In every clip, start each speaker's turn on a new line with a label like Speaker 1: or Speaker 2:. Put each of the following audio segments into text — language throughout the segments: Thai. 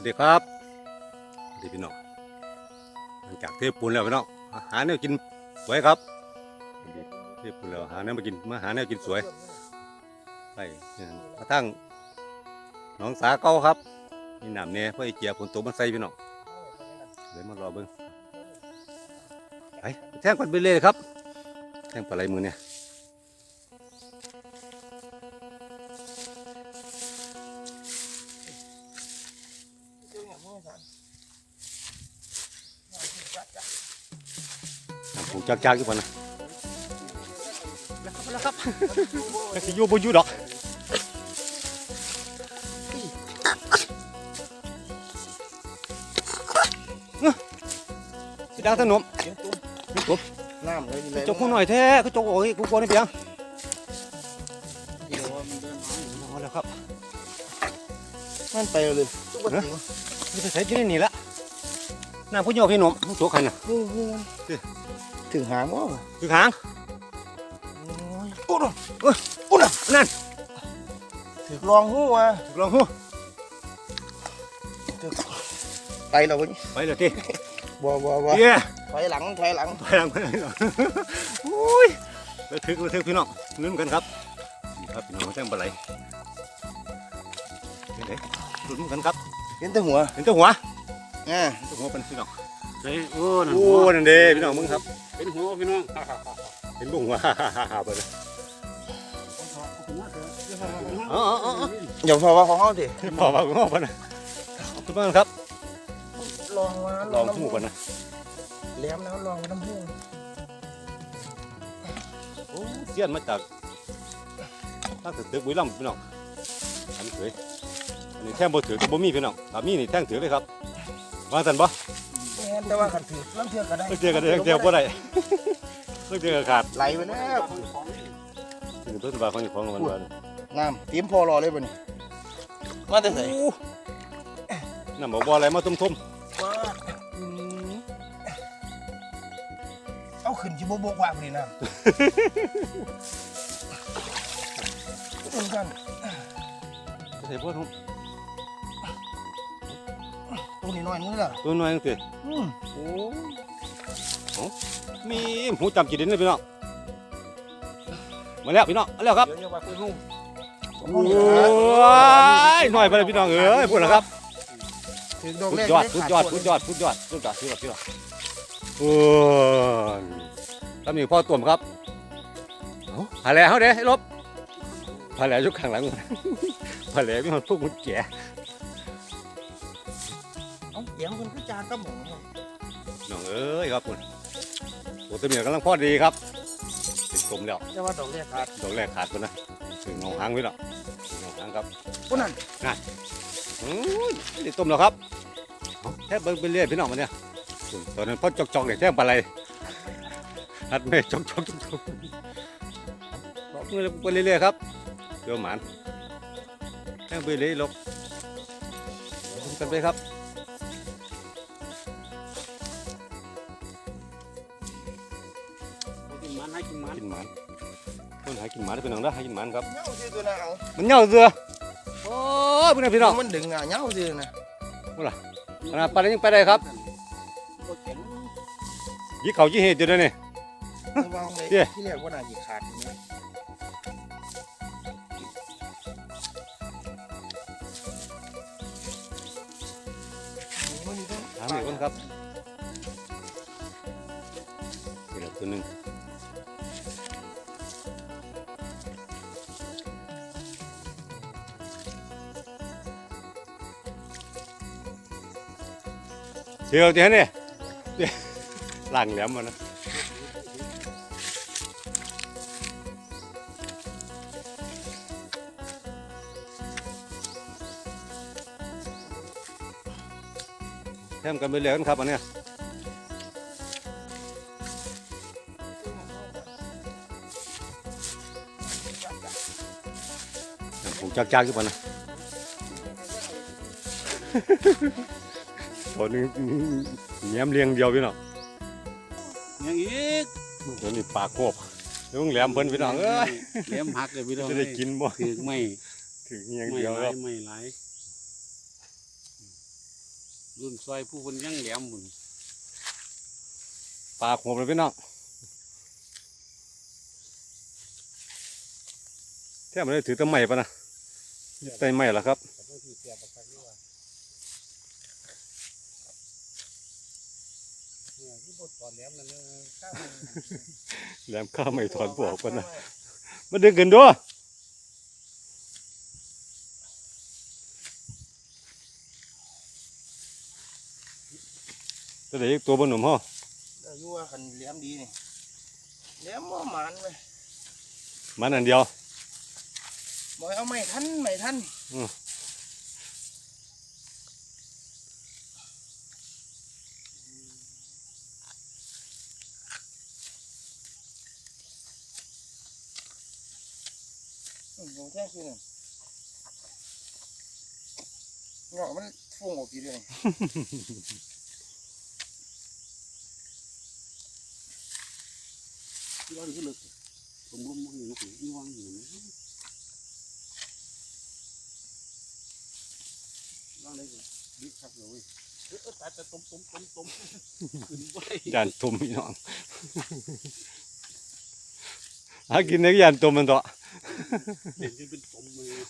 Speaker 1: วัสดีครับสวัสดีพี่น้องหลังจากเทปูนแล้วพี่น้องหาแนวกินสวยครับเทปูนแล้วหาแนวมากินมาหาแนวกินสวยไปกระทั่งน้องสาเก้าครับมีหน้ำเนี่ยเพื่อไอเกียผลตัวมันใส่พี่น้องเลยมารอเบิ้งไปแท่งกันไปเลยครับแท่งปลาไหลมือเนี่ย ผมจักจักอยู่ปะนะแล้วครับแล้วสิอยู่บ่อยู่ดอกเอ้อสิดังถนน
Speaker 2: น้ำเลยเลย
Speaker 1: จกผู้หน่อยแท้ก็จกโอ้ยกูกลัวนี่เปียง
Speaker 2: เดี๋ยวมันเดินหา
Speaker 1: เอาแล้วครับ
Speaker 2: มันไปเลยทุกวันจริง
Speaker 1: นี่จะใส่ที่นี่ละน้ำผู้โยพี่หนุ่มมึงจกใครน่ะ
Speaker 2: ถึงหางวะ
Speaker 1: คือหาง
Speaker 2: โอ้ย
Speaker 1: อุ้นน่ะนั่น
Speaker 2: ถึงลองหูว่ะ
Speaker 1: ลองหู
Speaker 2: ไปแล้วเว้ย
Speaker 1: ไปเลยที
Speaker 2: บัวบัวบัว
Speaker 1: เย้
Speaker 2: ถอยหลังถอยหลัง
Speaker 1: ไปหลังไปหลังอุ้ยระทึกระทึกพี่น้องลุ้นกันครับนี่ครับพี่น้องแจ้งปลาไหลเห็นไหมลุ้นกันครับ
Speaker 2: เห็นแต่หัว
Speaker 1: เห็นตัวหัว
Speaker 2: อ่า
Speaker 1: เห็นตัวหัวเป็นพี่น้อง
Speaker 3: เฮ้ยโอ้นั่น
Speaker 1: โอ้
Speaker 3: หัว
Speaker 1: นั่นเด้พี่น้องมึงครับ
Speaker 3: เป็นหัวพี่น้อง
Speaker 1: เห็นตัวหัวฮ่าฮ่าฮ่าฮ่าไปเลยอ๋ออ๋ออ๋อ
Speaker 2: อย่าพอว่าของเขาดิ
Speaker 1: พอมาพอมานะขอบคุณมากครับ
Speaker 2: ลองมา
Speaker 1: ลองหูกันนะ
Speaker 2: แหลมแล้วลองมาน้ำหู
Speaker 1: โอ้เสี้ยนมาจากตั้งแต่ตึกบุรีรัมย์พี่น้องอันนี้เยอันนี้แท่งบ่ถือกับบ่มีพี่น้องถ้ามีนี่แท่งถือเลยครับวางสันบ่
Speaker 2: แม่นแต่ว่าขันถือลำเทือกก็ได้
Speaker 1: เลิกเจอกันได้เลิกเจอบ่ได้เลิกเจอกันขาด
Speaker 2: ไหลไปแล้ว
Speaker 1: ถึงต้นบาของนี่ของมันว่า
Speaker 2: น้ำเตรียมพอรอเลยบ่นี่มาแต่ไหน
Speaker 1: น้ำบ่บ่อะไรมาทุ่ม
Speaker 2: ว้าเอาขึ้นชิบโบกว่าพอดีน้ำเป็นกัน
Speaker 1: ๆใส่พวกทุ่ม
Speaker 2: ตัวนี้น้อยนึงเหรอ
Speaker 1: ตัวน้อยจังซี่
Speaker 2: อืม
Speaker 1: โอ้โหมีหูจำจีดินเลยพี่น้องมาแล้วพี่น้องมาแล้วครับ
Speaker 2: เดี๋ยวอย่าว่าคุยหุ้ม
Speaker 1: โอ้ยหน่อยไปเลยพี่น้องเอ้ยพูดแล้วครับ
Speaker 2: ถึงดอก
Speaker 1: สุ
Speaker 2: แร
Speaker 1: ด
Speaker 2: ก
Speaker 1: ยอด
Speaker 2: ได้
Speaker 1: สุด
Speaker 2: ขา
Speaker 1: ยอด
Speaker 2: ตัว
Speaker 1: สุดยอดสุดยอดสุดยอดสุดยอดสุดยอดโอ้ยตำหนิพ่อตุ่มครับเอาผาแหล่เขาเด้ให้ลบผาแหล่ยุคข้างหลังผาแหล่พี่มันพวกมุดแก่
Speaker 2: เอาเสียงคนก็จานก็หมู
Speaker 1: น้องเอ้ยครับคุณโอ้ตำหนิกำลังพอดีครับติดกลมแล้ว
Speaker 2: จะว่าดอกแรกขาด
Speaker 1: ดอกแรกขาดคนนะถึงเงาหางไว้แล้วเงาหางครับ
Speaker 2: ผู้นั้น
Speaker 1: อืมติดต้มแล้วครับเอาแทบเบิ่งไปเรื่อยพี่น้องมันเนี่ยอุ้ยตอนนั้นพ่อจอกๆเนี่ยแทบปลาไหลหัดไม่จอกๆจอกๆบอกมือไปเรื่อยๆครับเดี๋ยวหมานแทงไปเรื่อยๆลกเอากันไปครับ
Speaker 3: นมันกิน
Speaker 1: หมานคนหากินหมานได้เป็นหนังได้หากินหมานครับ
Speaker 2: เงาซื่อตัวน่ะเอา
Speaker 1: มันเหงาเสือโอ้ยพี่น้องพี่น้อง
Speaker 2: มันดึงอะเงาซื่อนะ
Speaker 1: ขนาดปลาไหลยังไปได้ครับ
Speaker 3: บ่แข็ง
Speaker 1: ยี่เขายี่เห็ดอยู่เลยนี่
Speaker 2: วางไว้
Speaker 1: เย้
Speaker 2: ที่แรกว่าน่าจะขาดอยู่นะมันมีต้น
Speaker 1: ถามอีกคนครับนี่แหละตัวหนึ่ง เดี๋ยวเดี๋ยวนี่ยหลังแหลมมานะแทมกันไปเลยกันครับอันเนี้ยผมจักจักอยู่ปะนะ ตัวนี้แง้มเลียงเดียวพี่น้อง
Speaker 3: ยังอีก
Speaker 1: ตัวนี้ปากโคบเดี๋ยวมึงแหลมเพิ่นพี่น้องเอ้ย
Speaker 3: เลี้ยมหักเลยพี่น้อง
Speaker 1: จะได้กินบ่
Speaker 3: ถือไม่
Speaker 1: ถึงเงียง
Speaker 3: ไม่
Speaker 1: เดียว
Speaker 3: ห
Speaker 1: ค
Speaker 3: ลา
Speaker 1: รั
Speaker 3: ย
Speaker 1: บ
Speaker 3: ไม่หลายรุ่นซอยผู้คนยังแหลมบุญ
Speaker 1: ปลาขวบเลยพี่น้องแท้มันได้ถือตะไม้ปะนะตะไม้เหรอครับ
Speaker 3: แต่บาง ทีเสียบประกันนี่ว่าเนี่ยที่บดตอนแหลมนั่นเลยข้าวมัน
Speaker 1: แหลมข้าไม่ถอนปวกปะนะมาดึงกันด้วยตัวเด็กตัวบนหนุ่มห่อ
Speaker 2: แต่อยู่ว่าคันเหลี้ยมดีนี่เหลี้ยมบ่หมานเว้ย
Speaker 1: มันอันเดียว
Speaker 2: บ่ให้เอาไม่ทันไม่ทัน
Speaker 1: อืม
Speaker 2: อืมผม แท้คือนั่นเงาะมันฟุ้งออกกี่เดือน
Speaker 3: ที่ว่าที่ลึกผมรุมมันอยู่ที่นี่วางอยู่นี่วางได้เลยบิ๊กครับเลยเว้ยเออแต่แต่ต้มต้มต้มต้มขึ้นไป
Speaker 1: ยานตุ่มพี่น้องหากินในยานตุ่มมันต่อ
Speaker 3: เห็นจนเป็นต้มเลย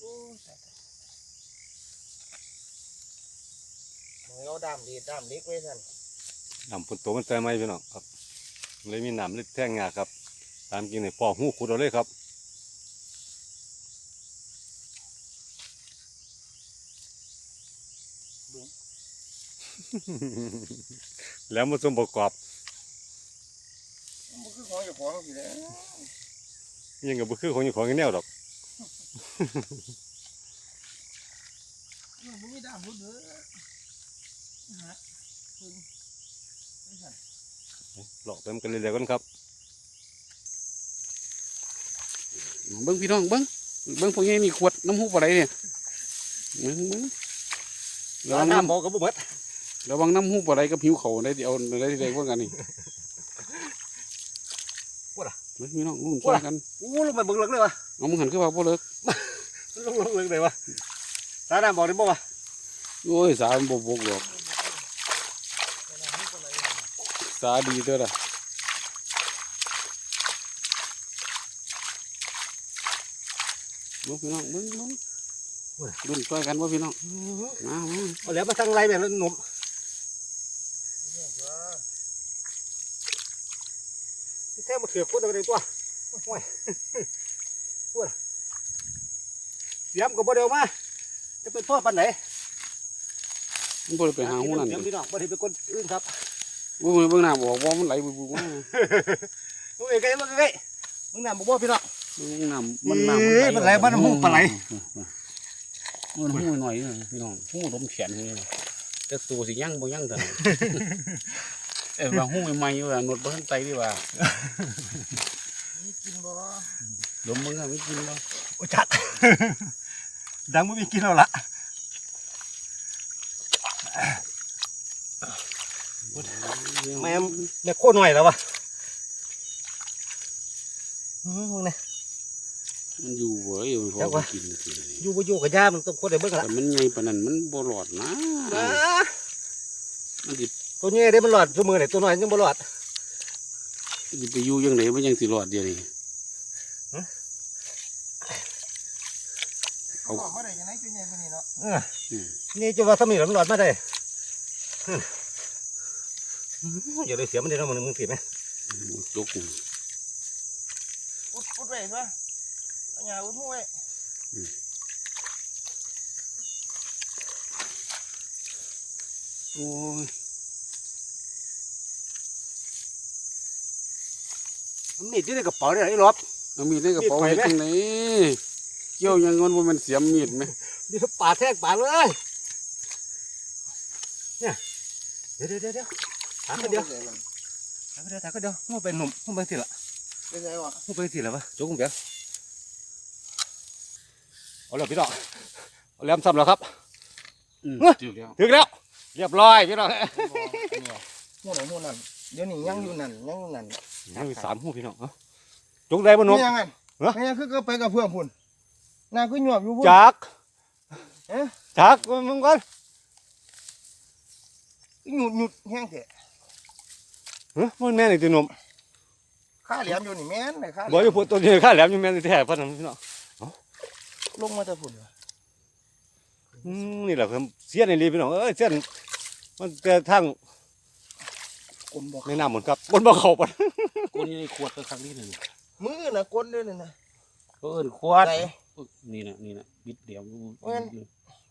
Speaker 2: โอ้ยตายตายบ่ให้เอาดามดีดดามเล็กไว้ท่าน
Speaker 1: น้ำฝนตกมันใจไหมพี่น้องครับ เลยมีน้ำเลยแท่งงาครับ ตามกินในปอกหูขุดเอาเลยครับแล้วมาสมประกอบ
Speaker 2: มันคือของเจ้าของสิแหล้ว
Speaker 1: ยังกับบุคือของอยู่ของแนวดอก
Speaker 2: มันบ่มีดามรุดเด้อฮะเพิ่งไปสั่น
Speaker 1: หลอกเต็มกันเลยเดี๋ยวกันครับ
Speaker 3: เบิ้งพี่น้องเบิ้งเบิ้งพวกนี้นี่ขวดน้ำหูปอะไรเนี่ยเบิ้งเบิ้งระวังน้
Speaker 1: บอกกับบุเบิดำ
Speaker 3: ระวังน้ำหูปอะไรกับผิวเขาได้เดี๋ยวได้ได้พวกกันนี่ เบิ้งพี่น้องรุ่นช่วยกัน
Speaker 1: อู้ลงไปเบิ่งเลิกเลยวะ
Speaker 3: เอามึงหันขึ้นมาพวกเลิก
Speaker 1: ลงลงเลิกเลยวะตาหน้าบอกได้บ่วะ
Speaker 3: โอ้ยสามันบบกหรอก
Speaker 2: ไปนำนี่ก็เลย
Speaker 3: สาดีเด้อล่ะเบิ้งพี่น้องเบิ้งเบิ้งรุ่นช่วยกันว่าพี่น้องมามา
Speaker 1: เอาแล้วมาทั้งไรแบบแล้วหนุ่ม
Speaker 2: เนี่ยจ้า
Speaker 1: แท้มาถือพูดอะไรตัวโอ้ยพูดเสียมกับบ่เดียวมาจะเป็นโทษปันไหน
Speaker 3: มันบ่ได้ไปหาหูนั่น
Speaker 1: เสียมพี่น้องบ่ได้เป็นคนอื่นครับ
Speaker 3: เบิ้งเบิ้งหน้าบอกว่ามันไหลบุบบุบมา
Speaker 1: มึงเอ้ยไกลมึงเอ้ยมึงน้ำบ่บ่พี่น้อง
Speaker 3: เบิ้งน้ำมันน้ำ
Speaker 1: เอ้ยมันไหลมันน้ำหูปลาไหล
Speaker 3: มันหูหน่อยนะพี่น้องหูลมแขนนี่แต่ตัวสิยั่งบ่ยั่งเท่านั้น เอ้ยว่าหูใหม่ๆอยู่ว่าหนวดบ่ทันไตดีว่า
Speaker 2: นี่กินบ่
Speaker 3: ลมมึงอะไม่กินบ่
Speaker 1: โอ้จัด ดังไม่มีกินแล้วล่ะแม่มแม่โคตรหน่อยแล้ววะอื้อมึงเนี่ย
Speaker 3: มันอยู่เว้ยมันพ
Speaker 1: จั
Speaker 3: อก
Speaker 1: วะ
Speaker 3: กินสิ
Speaker 1: อยู่บ่อยู่กับยามันต้องโคตรได้เบิ่ง
Speaker 3: แต่
Speaker 1: ละ
Speaker 3: มันใหญ่ปานนั้นมันบ่รอดนะ
Speaker 1: อ่า
Speaker 3: มันสิ
Speaker 1: ตัวนี้ได้มันหลอดตัวมือเนี่ยตัวน้อยยังบ่หลอด
Speaker 3: มันสิไปอยู่จังไดมันยังสิรอดเดี๋ยวนี้
Speaker 1: ฮะ
Speaker 3: เอา
Speaker 2: ออกมาได้ยังไงจุใหญ่ปานนี้เนาะ
Speaker 1: เออนี่จะว่าสมีหลมันหลอดมาได้อื้ออย่าได้เสียมันเดี๋ยวนะมึงมึงถีบไหม
Speaker 3: จก
Speaker 2: อุดอุดไว้ซะเอาหญ้าอุดหูไว้
Speaker 3: โอ้ย
Speaker 1: มันมีดอยู่ในกระเป๋าเนี่ยไอ้รอบ
Speaker 3: เอามีดในกระเป๋า
Speaker 1: มีดไป
Speaker 3: เฮ็ด
Speaker 1: ไหม
Speaker 3: จังไดเกี่ยวยังเงินบ่แม่นเสียมมีดไหม
Speaker 1: นี่ปาดแทกปาดเลยเนี่ยเดี๋ยวเดี๋ยวเดี๋ยวเดี๋ยวถามคนเดียว
Speaker 2: ไปใส่มัน
Speaker 1: ถามคนเดียวถามคนเดียวมึงเป็นหนุ่มมึงเป็นสิละ
Speaker 2: ไปใส่วะ
Speaker 1: มึงเป็นสิละวะโจ้กุ้งเบียร์เอาแล้วพี่น้องเอาแล้วซ้ำแล้วครับ
Speaker 3: อืม
Speaker 1: เอ้ย
Speaker 3: ถึกแล้ว
Speaker 1: ถึงแล้ว เรียบร้อยพี่น้อง
Speaker 2: หูไหนหูนั่นเดี๋ยวนี้ยังอยู่นั่นยังอยู่นั่น
Speaker 1: ยังมีสามหูพี่น้องเอ้าจงได้บ่หนุ่ม
Speaker 2: นี่ยังไง
Speaker 1: เหรอ
Speaker 2: นี่ยังคือก็ไปกับเพื่อนพุ่นหน้าคือหยวบอยู่พุ่น
Speaker 1: จัก
Speaker 2: เอ๊ะ
Speaker 1: จักมึงก่อน
Speaker 2: หยุดหยุดแห้งแท้
Speaker 1: เฮ้ยมันแม่นอีกตัวหนุ่ม
Speaker 2: ข้าเหลี่ยมอยู่นี่แม่นเลยข้าเห
Speaker 1: บ่
Speaker 2: ลี่
Speaker 1: อยยู่
Speaker 2: ม
Speaker 1: พูดตัวนี้ข้าแหลมอยู่แม่นแท้ๆพันนั้นพี่น้อง
Speaker 2: ลงมาแต่พุ่นว่ะ
Speaker 1: อืมนี่แหละครับเสี้ยนนี่ลีพี่น้องเอ้ยเสี้ยนมันเจอทาง
Speaker 2: กลบอก
Speaker 1: ในน้ำหมดครับบนบ่เข้าปะ
Speaker 3: กูนี่ได้ขวดไปครั้งนี้นึง
Speaker 2: มือน่ะกลด้วยนี่นะ
Speaker 3: ก็เอิ้นขวด
Speaker 2: ไหน
Speaker 3: นี่น่ะนี่น่ะบิดเดียว
Speaker 2: เว้น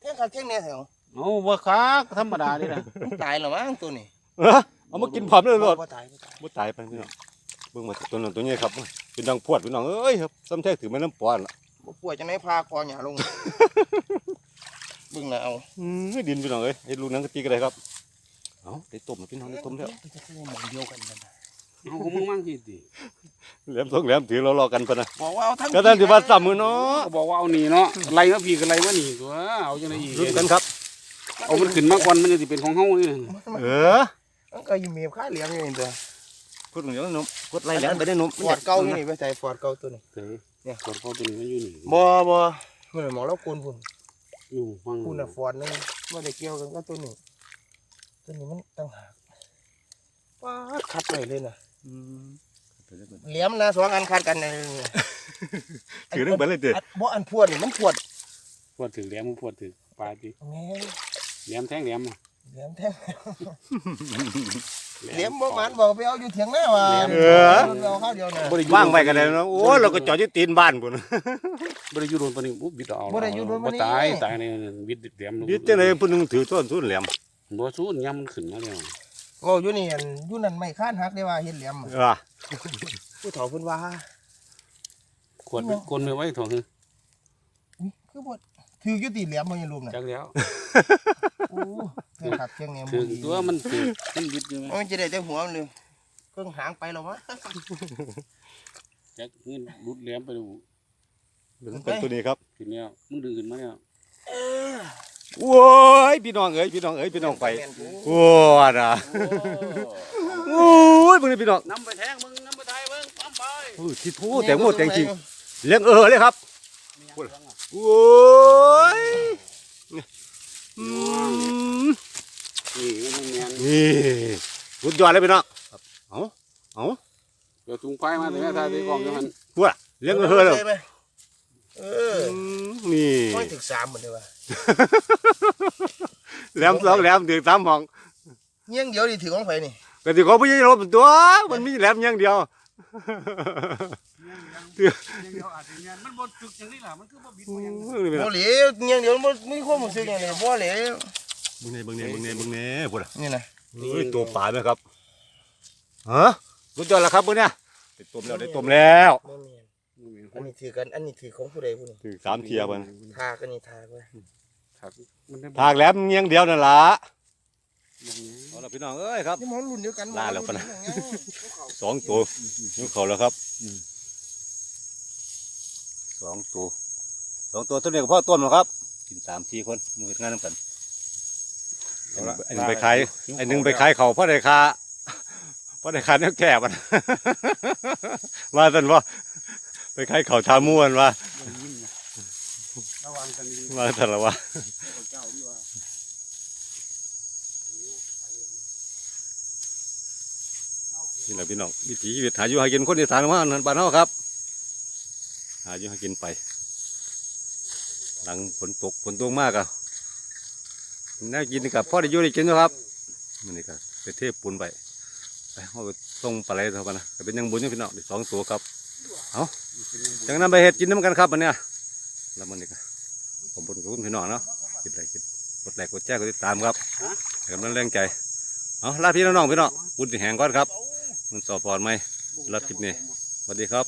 Speaker 2: แท่งขาแท่งแน่แถว
Speaker 3: เอาบ่คักธรรมดานี่นะ
Speaker 2: มันตายแล้วมั้งตัวนี้
Speaker 1: เออเอามากินพร้อมเลยรถ
Speaker 2: บ่ตายบ่ตาย
Speaker 1: บ่ตายไปพี่น้องเบิ่งมาตัวนั้นตัวนี้ครับเป็นดังพวดพี่น้องเอ้ยครับซ้ำแท้ถือแม่น้ำปอนล่ะ
Speaker 2: บ่ป่วยจังได๋พาคอหญ้าลงเบิ่งน่ะเอา
Speaker 1: อืมดินพี่น้องเอ้ยไอ้ลูกนั้นก็ตีกันเลยครับ เอาได้ต้มแล้วพี่น้องได้ต้มแล้ว
Speaker 2: จะคือหมองเดียวกันนั่นน่ะ
Speaker 3: เอาของมึงมั่งสิติ
Speaker 1: แหลมสองแหลมถือเรารอกันปะนะ
Speaker 2: บอกว่าเอาทั้ง
Speaker 1: ก็ท่านสิว่าซ้ำมือเนาะ
Speaker 3: ก็บอกว่าเอานี่เนาะไล่มาพี่ก็ไล่มานี่ตัวเอาจังได๋อีก
Speaker 1: ลุ้นกันครับ
Speaker 3: เอามันขึ้นมาก่อนมันจะสิเป็นของเฮานี่
Speaker 1: เออ
Speaker 2: มันก็อยู่เมียบข้าเหลี่ยมอยู่นี่ตัว
Speaker 1: พูดถึงเดี๋ยวนุ่มกดไล่แหลมไปได้นุ่ม
Speaker 2: ฟอดเก่าอยู่นี่ไปใส่ฟอดเก่าตัวนี้
Speaker 3: เฮ้ยเนี่ยก่อนเขาตัวนี้มันอยู่นี่
Speaker 2: บ่บ่เมื่อหมอเราโกนพุ่น
Speaker 3: อยู่ฟัง
Speaker 2: พุ่นน่ะฟอดนึงบ่ได้เกี่ยวกันกับตัวนี้ ตัวนี้มันต่างหากป๊าดคัดไปเลยน่ะ
Speaker 1: อืม
Speaker 2: เหลี่ยมนะสองอันคัดกันเลย
Speaker 1: ถือเรื่องไปเลยเด้อ
Speaker 2: อันบ่อันพวดนี่มันพวด
Speaker 3: พวดถึงแหลมมันพวดถึงปลาติ
Speaker 2: แหม่
Speaker 3: แหลมแทงแหลมอะ
Speaker 2: เหลี่ยมแท้เหลี่ยมบ่มันบอกไปเอาอยู่เถียงหน้าว่า
Speaker 1: เออ
Speaker 2: เอาข้าวเดียวน่ะ
Speaker 3: บ่ได้อยู่
Speaker 1: ว่างไว้กันเลยเนาะโอ้ยเราก็จอดอยู่ตีนบ้านพุ่น
Speaker 3: บ่ได้อยู่โดนปานนี้อุ๊บบิดเอา
Speaker 2: บ่ได้อยู่โดนปานนี้
Speaker 3: บ่ตายตายในบิดแหลมลง
Speaker 1: ยึดจังได๋พุ่นนึงถือต้นทุนแหลม
Speaker 3: บ่สู้ยามมันขึ้นมาแล้ว
Speaker 2: โอ้อยู่นี่อันอยู่นั่นไม่ค้านหักได้ว่าเฮ็ดเหลี่ยมอะ
Speaker 1: เออ
Speaker 2: ผู้เฒ่าเพิ่นว่า
Speaker 3: ขวดไปกลนไปไว้เถอะคือ
Speaker 2: อุ๊ยคือบ่ถืออยู่ตีเหลี่ยมบ่อยังรูมน่ะ
Speaker 3: จักแล้ว
Speaker 2: โอ้เพียงขัดเพียงแหนม
Speaker 3: ถึงตัวมันถึงมันบิดอยู่ไหม
Speaker 2: มันจะได้แต่หัวมันเลยเครื่องหางไปแล้ววะ
Speaker 3: จักเงินรุดแหลมไปดู
Speaker 1: เบิ่งเป็นตัวนี้ครับ
Speaker 3: ขึ้นแล้วมึงดึงขึ้นมาแล้ว
Speaker 1: โอ้ยพี่น้องเอ้ยพี่น้องเอ้ยพี่น้องไปโอ้น่ะโอ้ยเบิ่งนี่พี่น้อง
Speaker 3: นำไปแทงมึงนำไปไทยมึงปั๊มไป
Speaker 1: โอ้ยที่ทูแต่งโมแต่งจริงเลี้ยงเออเลยครับโอ้ยอืม
Speaker 3: นี่มันแมน
Speaker 1: นี่สุดยอดเลยพี่น้องเอาเอา
Speaker 3: เดี๋ยวจุงไฟมาถึงแม่ทายตีกองกันมัน
Speaker 1: พูดอะเลี้ยงเออเลย
Speaker 2: เออ
Speaker 1: นี่
Speaker 2: ไม่ถึงสามหมดเลยว่ะ
Speaker 1: แหลมสองแหลมถึงสามห้อง
Speaker 2: เงี้ยงเดียวนี่ถือของไฟนี่
Speaker 1: ก็ที่เขาไม่ใช่รถตัว มันมีแหลมอย่างเดียว
Speaker 3: มันบดจุกอย่างนี้แหละมันคือบ่บิด
Speaker 1: โอ้
Speaker 3: บ่
Speaker 1: ย
Speaker 3: ยัง
Speaker 1: นี่พี่น้
Speaker 2: บ่
Speaker 1: อง
Speaker 2: เหลวเงี้ยงเดียวมันมีความรู้สึกอย่างนี้บ่เหลว
Speaker 1: เบิ่งนี่เบิ่งนี่เบิ่งนี่เบิ่งนี่พูดอะ
Speaker 2: นี่นะ
Speaker 1: เฮ้ยตัวปลาไหมครับฮะสุดยอดแล้วครับพวกเนี้ยได้ต้มแล้วได้ต้มแล้ว
Speaker 2: บ่แม่น อันนี้ถือกัน อันนี้ถือของผู้ใดผู้หนึ่ง
Speaker 1: ถึงสามเทียบมัน
Speaker 2: ทากันนี่ทาไว้
Speaker 3: ครับมันได้
Speaker 1: ทากแหลมเงี้ยงเดียวนั่นล่ะเอาละพี่น้องเอ้ยครับ
Speaker 2: นี่มันรุ่นเดียวกัน
Speaker 1: ลาแล้วปะนะ
Speaker 2: รุ่เดียวกั
Speaker 1: สองตัวนี่เขาแล้วครับสองตัวสองตัวตัวนี้กับพ่อต้นหรอครับ กินสามสี่คนมืองานนำกันไอ้หนึ่งไอ้หนึ่งไปขายไอ้หนึ่งไปขายเขาเพราะได้ค่าเพราะได้ค่าเนื้อแก่มันว่าสันว่า ไปขายเขาทาม่วนว่า
Speaker 3: ระวังกันดี
Speaker 1: ว่าสันละว่า
Speaker 3: เจ้าดีว่า
Speaker 1: นี่แหละพี่น้องวิถีชีวิตหาอยู่หากินคนอีสานว่านันบ้านเฮาครับ หาอยู่หากินไป หลังฝนตกฝนตกมากอะน่ากินกับพ่อได้อยู่ได้กินนะครับมันนี่ก็ไปเทปูนไปไปเอาไปส่งปลาไหลเท่ากันนะก็เป็นยังบุญอยู่พี่น้องได้สองตัวครับ เอาจางนั้นไปเห็ดกินน้ำกันครับมันเนี่ยแล้วมันนี่ก็ผมเป็นคุณพี่น้องเนาะกินอะไรกินกดไลค์กดแชร์กดติดตามครับให้กำลังแรงใจเอาลาพี่น้องพี่น้องบุญแห่งก่อนครับมันสอบปอดไหมรับคลิปนี้สวัสดีครับ